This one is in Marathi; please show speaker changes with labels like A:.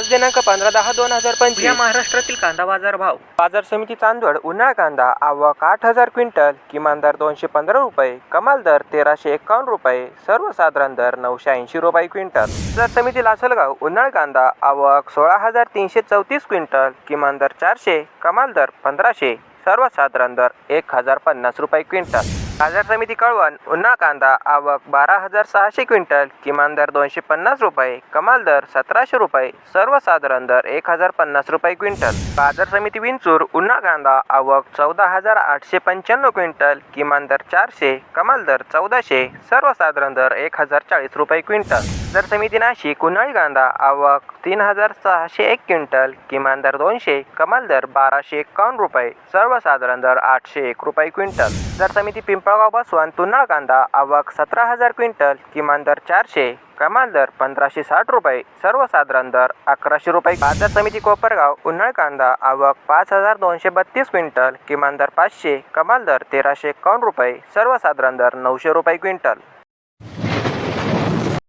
A: आज दिनांक पंधरा दहा दोन हजार पंचवीस. या महाराष्ट्रातील कांदा बाजार भाव. बाजार समिती चांदवड उन्हाळा कांदा आवक आठ हजार क्विंटल किमान दर दोनशे पंधरा रुपये कमाल दर तेराशे एकावन्न रुपये सर्वसाधारण दर नऊशे ऐंशी रुपये क्विंटल. बाजार समिती लासलगाव उन्हाळा कांदा आवक सोळा हजार तीनशे चौतीस क्विंटल किमान दर चारशे कमाल दर पंधराशे सर्वसाधारण दर एक हजार पन्नास रुपये क्विंटल. बाजार समिती कळवण उन्हा कांदा आवक बारा हजार सहाशे क्विंटल किमान दर दोनशे पन्नास रुपये कमाल दर सतराशे रुपये सर्वसाधारण दर एक हजार पन्नास रुपये क्विंटल. बाजार समिती विंचूर उन्हा कांदा आवक चौदा हजार आठशे पंच्याण्णव क्विंटल किमान दर चारशे कमाल दर चौदाशे सर्वसाधारण दर एक हजार चाळीस रुपये क्विंटल. बाजार समिती नाशिक उन्हाळी कांदा आवक तीन हजार सहाशे एक क्विंटल किमान दर दोनशे कमाल दर बाराशे एकावन्न रुपये सर्वसाधारण दर आठशे एक रुपये क्विंटल. जर समिती पिंपळगाव बसवंत तुन्हाळ कांदा आवक सतरा हजार क्विंटल किमान दर चारशे कमाल दर पंधराशे साठ रुपये सर्वसाधारण दर अकराशे रुपये. बाजार समिती कोपरगाव उन्हाळ कांदा आवक पाच हजार दोनशे बत्तीस क्विंटल किमान दर पाचशे कमाल दर तेराशे एकावन्न रुपये सर्वसाधारण दर नऊशे रुपये क्विंटल.